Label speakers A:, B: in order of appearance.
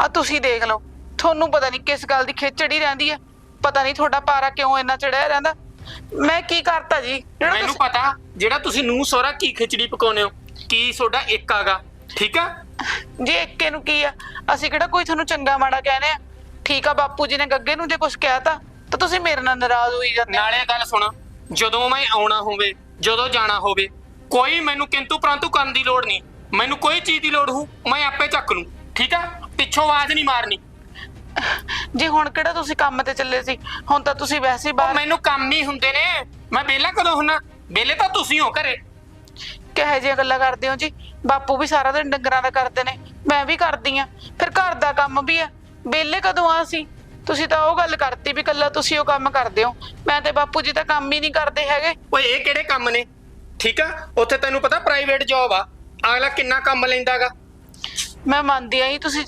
A: ਆ ਤੁਸੀਂ ਦੇਖ ਲਓ ਤੁਹਾਨੂੰ ਪਤਾ ਨਹੀਂ ਕਿਸ ਗੱਲ ਦੀ ਖਿਚੜੀ ਰਹਿੰਦੀ ਹੈ ਪਤਾ ਨਹੀਂ ਤੁਹਾਡਾ ਪਾਰਾ ਕਿਉਂ ਇੰਨਾ ਚੜਿਆ ਰਹਿੰਦਾ। ਮੈਂ ਕੀ ਕਰਤਾ ਜੀ? ਜਿਹੜਾ
B: ਮੈਨੂੰ
A: ਤੁਸੀਂ-
B: ਪਤਾ ਜਿਹੜਾ ਤੁਸੀਂ ਨੂੰ ਸੋਹਰਾ ਕੀ ਖਿਚੜੀ ਪਕਾਉਨੇ ਹੋ? ਕੀ ਤੁਹਾਡਾ ਇੱਕ ਆਗਾ? ਠੀਕ ਆ?
A: ਜੀ ਇੱਕੇ ਨੂੰ ਕੀ ਆ? ਅਸੀਂ ਕਿਹੜਾ ਕੋਈ ਤੁਹਾਨੂੰ ਚੰਗਾ ਮਾੜਾ ਕਹਿੰਦੇ ਆ? ਠੀਕ ਆ ਬਾਪੂ ਜੀ ਨੇ ਗੱਗੇ ਨੂੰ ਜੇ ਕੁਝ ਕਹਿਤਾ ਤਾਂ ਤੁਸੀਂ ਮੇਰੇ ਨਾਲ ਨਾਰਾਜ਼ ਹੋਈ ਜਾਂਦੇ ਹੋ।
B: ਨਾਲੇ ਇਹ ਗੱਲ ਸੁਣ ਜਦੋਂ ਮੈਂ ਆਉਣਾ ਹੋਵੇ ਜਦੋਂ ਜਾਣਾ ਹੋਵੇ ਕੋਈ ਮੈਨੂੰ ਕਿੰਤੂ ਪ੍ਰੰਤੂ ਕਰਨ ਦੀ ਲੋੜ ਨਹੀਂ। ਮੈਨੂੰ ਕੋਈ ਚੀਜ਼ ਦੀ ਲੋੜ ਹੋ ਮੈਂ ਆਪੇ ਚੱਕ ਲੂੰ ਠੀਕ ਆ? ਪਿੱਛੋਂ ਆਵਾਜ਼ ਨਹੀਂ ਮਾਰਨੀ।
A: ਜੀ ਹੁਣ ਕਿਹੜਾ ਤੁਸੀਂ ਕੰਮ ਤੇ ਚੱਲੇ ਸੀ? ਹੁਣ ਤਾਂ ਤੁਸੀਂ ਵੈਸੇ ਹੀ
B: ਉਹ
A: ਬਾਹਰ
B: ਮੈਨੂੰ ਕੰਮ ਹੀ ਹੁੰਦੇ ਨੇ। ਮੈਂ ਵਿਹਲਾ ਕਦੋਂ ਹੁੰਨਾ? ਵਿਹਲੇ ਤਾਂ ਤੁਸੀਂ ਹੋ ਘਰੇ।
A: ਕਿਹੋ ਜਿਹੀਆਂ ਗੱਲਾਂ ਕਰਦੇ ਹੋ ਜੀ? ਬਾਪੂ ਵੀ ਸਾਰਾ ਦਿਨ ਡੰਗਰਾਂ ਦਾ ਕਰਦੇ ਨੇ। ਮੈਂ ਵੀ ਕਰਦੀ ਆ ਫਿਰ ਘਰ ਦਾ ਕੰਮ ਵੀ ਆ ਵਿਹਲੇ ਕਦੋਂ ਆ ਸੀ ਤੁਸੀਂ ਤਾਂ ਉਹ ਗੱਲ ਕਰਤੀ ਵੀ ਕੱਲਾ ਤੁਸੀਂ ਉਹ ਕੰਮ ਕਰਦੇ ਹੋ। ਮੈਂ ਤੇ ਬਾਪੂ ਜੀ ਤਾਂ ਕੰਮ ਹੀ ਨਹੀਂ ਕਰਦੇ ਹੈਗੇ।
B: ਓਏ ਇਹ ਕਿਹੜੇ ਕੰਮ ਨੇ? ਠੀਕ ਆ? ਉੱਥੇ ਤੈਨੂੰ ਪਤਾ ਪ੍ਰਾਈਵੇਟ ਜੌਬ ਆ। ਅਗਲਾ ਕਿੰਨਾ ਕੰਮ ਲੈਂਦਾਗਾ?
A: ਮੈਂ ਮੰਨਦੀ ਆ ਜੀ ਤੁਸੀਂ